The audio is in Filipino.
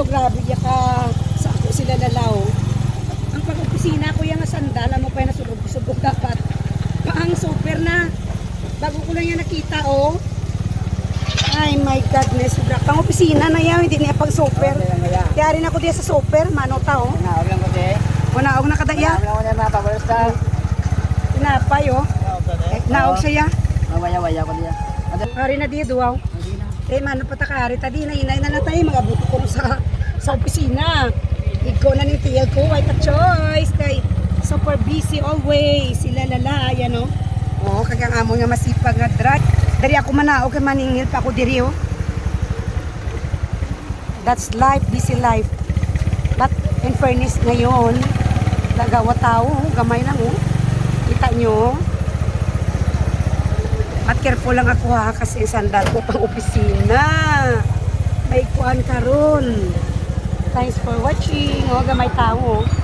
mo, grabe ya ka sa ako sila lalaw. Ang pag-opisina ko yung sandala mo pa yung nasulog-subog dapat. Paang super na. Bago ko lang yan nakita, oh. Ay, my godness. Sobra. Pang opisina na yan, hindi niya pang super. Kaya rin ako diya sa super, mano ta, oh. Naog lang ko di. Wala akong nakadaya. Naog lang ko di mga pabalasta. Tinapay, oh. Eh, naog siya. Mawaya-waya ko diya. Ano? Kari na di, duwaw. Na. Eh, mano pa takari, tadi na inay na na tayo, mga buto ko sa, sa opisina. Ikaw na ng tiyal ko, white a choice. Kay super busy always. Sila lala, yan o. Oo, kagang amo nga masipag nga drag. Dari ako manao kay maningil pa ako diri oh. That's life, busy life. But in fairness ngayon, nagawa tao, gamay lang oh. Kita nyo, at careful lang ako ha kasi sandal ko pang opisina. May kuan karon. Thanks for watching. O, gamay tao.